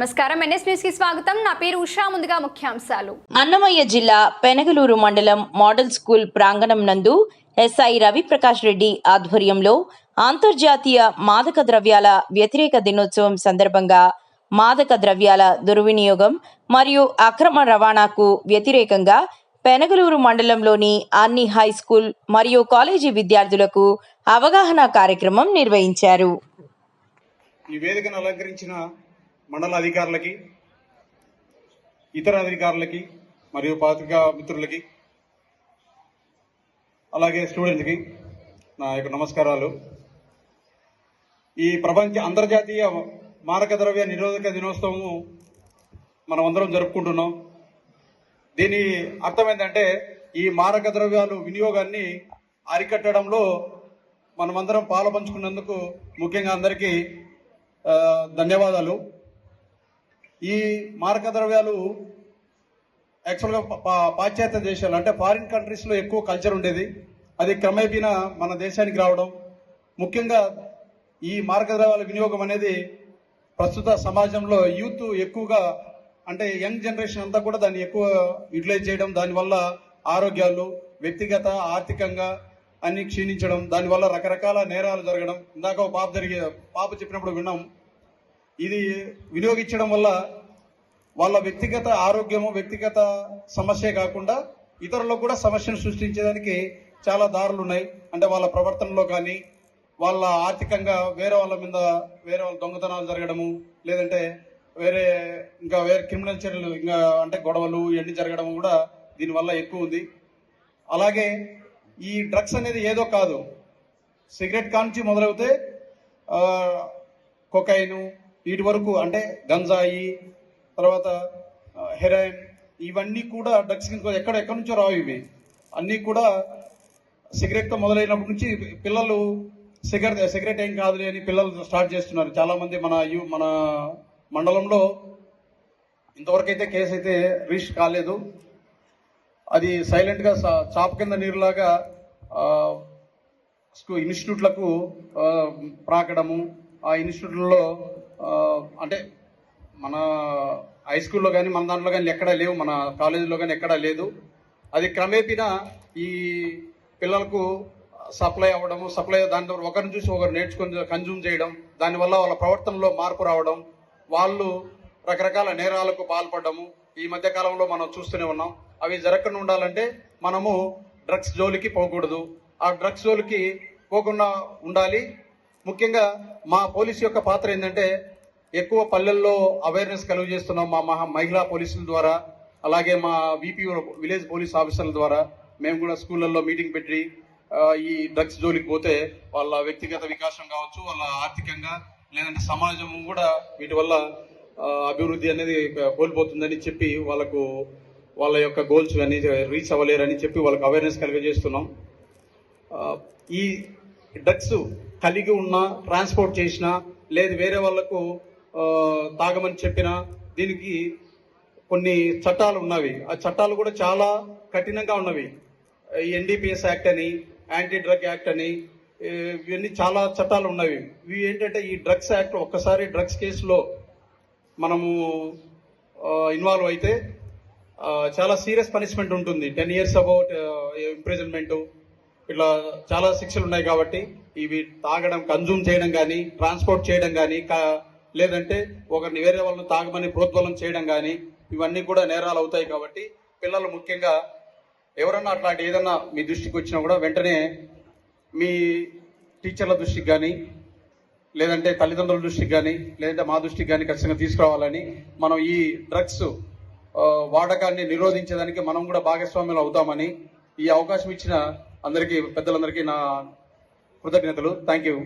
నమస్కారం. ఎన్ఎస్ న్యూస్కి స్వాగతం. నా పేరు ఉషా. ముందుగా ముఖ్యాంశాలు. అన్నమయ్య జిల్లా పెనగలూరు మండలం మోడల్ స్కూల్ ప్రాంగణం నందు ఎస్ఐ రవిప్రకాష్ రెడ్డి ఆధ్వర్యంలో అంతర్జాతీయ మాదక ద్రవ్యాల వ్యతిరేక దినోత్సవం సందర్భంగా మాదక ద్రవ్యాల దుర్వినియోగం మరియు అక్రమ రవాణాకు వ్యతిరేకంగా పెనగలూరు మండలంలోని అన్ని హై స్కూల్ మరియు కాలేజీ విద్యార్థులకు అవగాహన కార్యక్రమం నిర్వహించారు. ఈ వేదికను అలంకరించిన మండల అధికారులకి ఇతర అధికారులకి మరియు పాత్రికా మిత్రులకి అలాగే స్టూడెంట్స్కి నా యొక్క నమస్కారాలు. ఈ ప్రపంచ అంతర్జాతీయ మారక ద్రవ్య నిరోధక దినోత్సవము మనం అందరం జరుపుకుంటున్నాం. దీని అర్థం ఏంటంటే ఈ మారక ద్రవ్యాలు వినియోగాన్ని అరికట్టడంలో మనమందరం పాలు పంచుకున్నందుకు ముఖ్యంగా అందరికీ ధన్యవాదాలు. ఈ మార్గద్రవ్యాలు యాక్చువల్గా పా- పా- పాశ్చాత్య దేశాలు అంటే ఫారిన్ కంట్రీస్లో ఎక్కువ కల్చర్ ఉండేది. అది క్రమేపీనా మన దేశానికి రావడం. ముఖ్యంగా ఈ మార్గద్రవ్యాల వినియోగం అనేది ప్రస్తుత సమాజంలో యూత్ ఎక్కువగా అంటే యంగ్ జనరేషన్ అంతా కూడా దాన్ని ఎక్కువ యూటిలైజ్ చేయడం దానివల్ల ఆరోగ్యాలు వ్యక్తిగత ఆర్థికంగా అన్ని క్షీణించడం దానివల్ల రకరకాల నేరాలు జరగడం. ఇందాక ఒక పాప జరిగే పాప చెప్పినప్పుడు విన్నాం. ఇది వినియోగించడం వల్ల వాళ్ళ వ్యక్తిగత ఆరోగ్యము వ్యక్తిగత సమస్యే కాకుండా ఇతరులకు కూడా సమస్యను సృష్టించడానికి చాలా దారులు ఉన్నాయి. అంటే వాళ్ళ ప్రవర్తనలో కానీ వాళ్ళ ఆర్థికంగా వేరే వాళ్ళ మీద వేరే వాళ్ళ దొంగతనాలు జరగడము లేదంటే వేరే ఇంకా వేరే క్రిమినల్ చర్యలు ఇంకా అంటే గొడవలు ఇవన్నీ జరగడం కూడా దీనివల్ల ఎక్కువ ఉంది. అలాగే ఈ డ్రగ్స్ అనేది ఏదో కాదు. సిగరెట్ కాంచి మొదలవుతే కొకైను వీటి వరకు అంటే గంజాయి తర్వాత హెరాయిన్ ఇవన్నీ కూడా డ్రగ్స్ ఎక్కడ ఎక్కడి నుంచో రావు ఇవి అన్నీ కూడా సిగరెట్తో మొదలైనప్పటి నుంచి పిల్లలు సిగరెట్ సిగరెట్ ఏం కాదులే అని పిల్లలు స్టార్ట్ చేస్తున్నారు చాలామంది మన యు మన మండలంలో ఇంతవరకు అయితే కేసు అయితే రిజిస్టర్ కాలేదు అది సైలెంట్గా సా- చాప కింద నీరులాగా ఇన్స్టిట్యూట్లకు ప్రాకడము ఆ ఇన్స్టిట్యూట్లలో అంటే మన హై స్కూల్లో కానీ మన దాంట్లో కానీ ఎక్కడా లేవు మన కాలేజీలో కానీ ఎక్కడా లేదు. అది క్రమేపీన ఈ పిల్లలకు సప్లై అవ్వడము సప్లై దాని ద్వారా ఒకరిని చూసి ఒకరు నేర్చుకొని కన్జ్యూమ్ చేయడం దానివల్ల వాళ్ళ ప్రవర్తనలో మార్పు రావడం వాళ్ళు రకరకాల నేరాలకు పాల్పడము ఈ మధ్య కాలంలో మనం చూస్తూనే ఉన్నాం. అవి జరగకుండా ఉండాలంటే మనము డ్రగ్స్ జోలికి పోకూడదు. ఆ డ్రగ్స్ జోలికి పోకుండా ఉండాలి. ముఖ్యంగా మా పోలీస్ యొక్క పాత్ర ఏంటంటే ఎక్కువ పల్లెల్లో అవేర్నెస్ కలుగు చేస్తున్నాం మా మహా మహిళా పోలీసుల ద్వారా అలాగే మా విపి విలేజ్ పోలీస్ ఆఫీసర్ల ద్వారా. మేము కూడా స్కూళ్ళల్లో మీటింగ్ పెట్టి ఈ డ్రగ్స్ జోలికి పోతే వాళ్ళ వ్యక్తిగత వికాసం కావచ్చు వాళ్ళ ఆర్థికంగా లేదంటే సమాజం కూడా వీటి వల్ల అభివృద్ధి అనేది కోల్పోతుందని చెప్పి వాళ్ళకు వాళ్ళ యొక్క గోల్స్ కానీ రీచ్ అవ్వలేరని చెప్పి వాళ్ళకి అవేర్నెస్ కలిగజేస్తున్నాం. ఈ డ్రగ్స్ కలిగి ఉన్న ట్రాన్స్పోర్ట్ చేసిన లేదు వేరే వాళ్ళకు తాగమని చెప్పిన దీనికి కొన్ని చట్టాలు ఉన్నవి. ఆ చట్టాలు కూడా చాలా కఠినంగా ఉన్నవి. ఎన్డీపీఎస్ యాక్ట్ అని యాంటీ డ్రగ్ యాక్ట్ అని ఇవన్నీ చాలా చట్టాలు ఉన్నవి. ఇవి ఏంటంటే ఈ డ్రగ్స్ యాక్ట్ ఒక్కసారి డ్రగ్స్ కేసులో మనము ఇన్వాల్వ్ అయితే చాలా సీరియస్ పనిష్మెంట్ ఉంటుంది. టెన్ ఇయర్స్ అబౌట్ ఇంప్రిజన్మెంట్ ఇట్లా చాలా శిక్షలు ఉన్నాయి కాబట్టి ఇవి తాగడం కన్జ్యూమ్ చేయడం కానీ ట్రాన్స్పోర్ట్ చేయడం కానీ లేదంటే ఒకరిని వేరే వాళ్ళని తాగమని ప్రోద్బలం చేయడం కానీ ఇవన్నీ కూడా నేరాలు అవుతాయి కాబట్టి పిల్లలు ముఖ్యంగా ఎవరన్నా అట్లాంటి ఏదన్నా మీ దృష్టికి వచ్చినా కూడా వెంటనే మీ టీచర్ల దృష్టికి కానీ లేదంటే తల్లిదండ్రుల దృష్టికి కానీ లేదంటే మా దృష్టికి కానీ ఖచ్చితంగా తీసుకురావాలని మనం ఈ డ్రగ్స్ వాడకాన్ని నిరోధించేదానికి మనం కూడా భాగస్వామ్యులు అవుతామని ఈ అవకాశం ఇచ్చిన అందరికీ పెద్దలందరికీ నా కృతజ్ఞతలు. Thank you